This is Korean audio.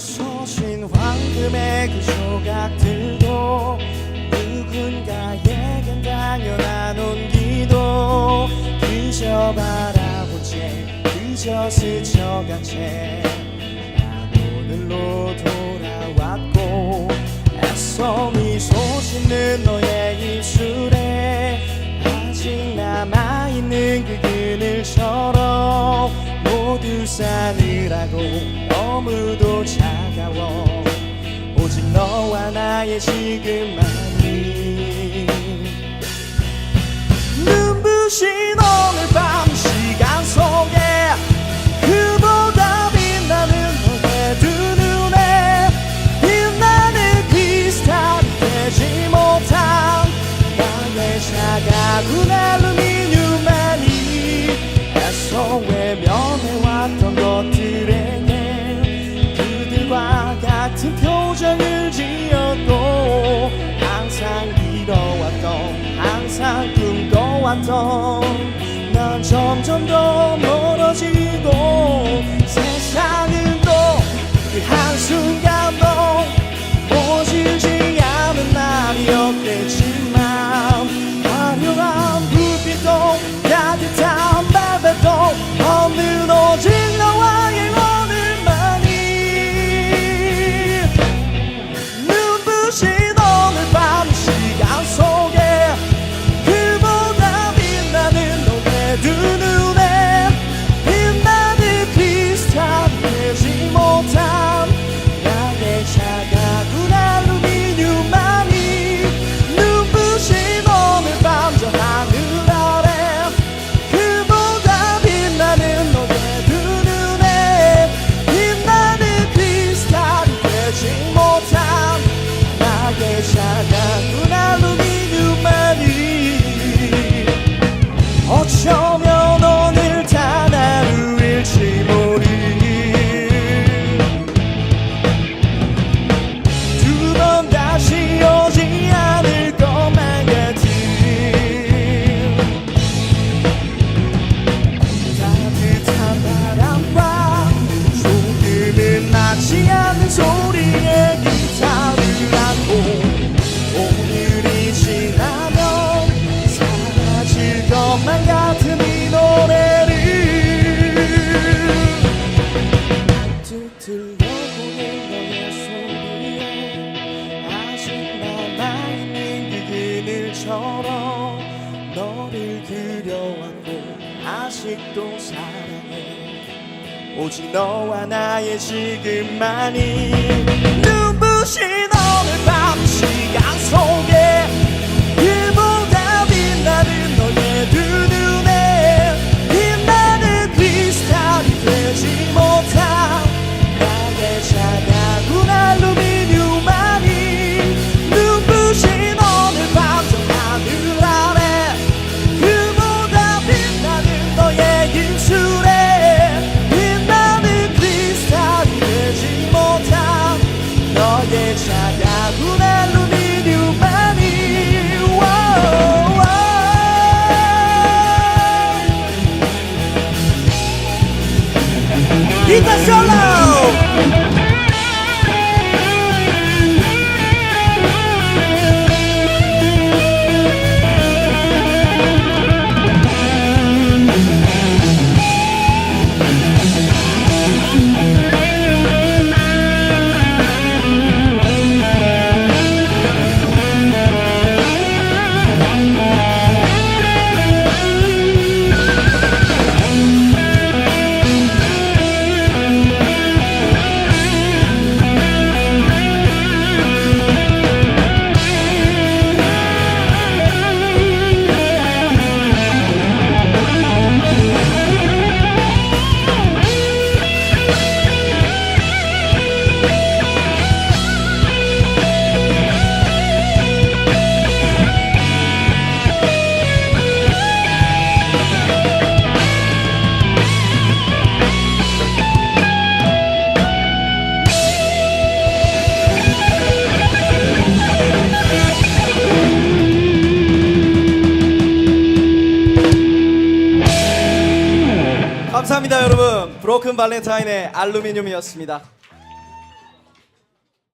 부서진 황금의 그 조각들도 누군가에겐 당연한 온기도 그저 바라본 채 그저 스쳐간 채난 오늘로 돌아왔고 애써 미소 짓는 너의 입술에 아직 남아있는 그 그늘처럼 싸늘하고 너무도 차가워. 오직 너와 나의 지금만이 눈부신 꿈꿔왔던 난 점점 더 멀어지고 세상은 또 그 한순간 맞지 않는 소리의 기타를 안고 오늘이 지나면 사라질 것만 같은 이 노래를. 들려보는 너의 소리에 아직 남아있는 그 그늘처럼 너를 그려왔고 아직도 사랑해 오직 너와 나의 지금만이 와 감사합니다 여러분. 브로큰 발렌타인의 알루미늄이었습니다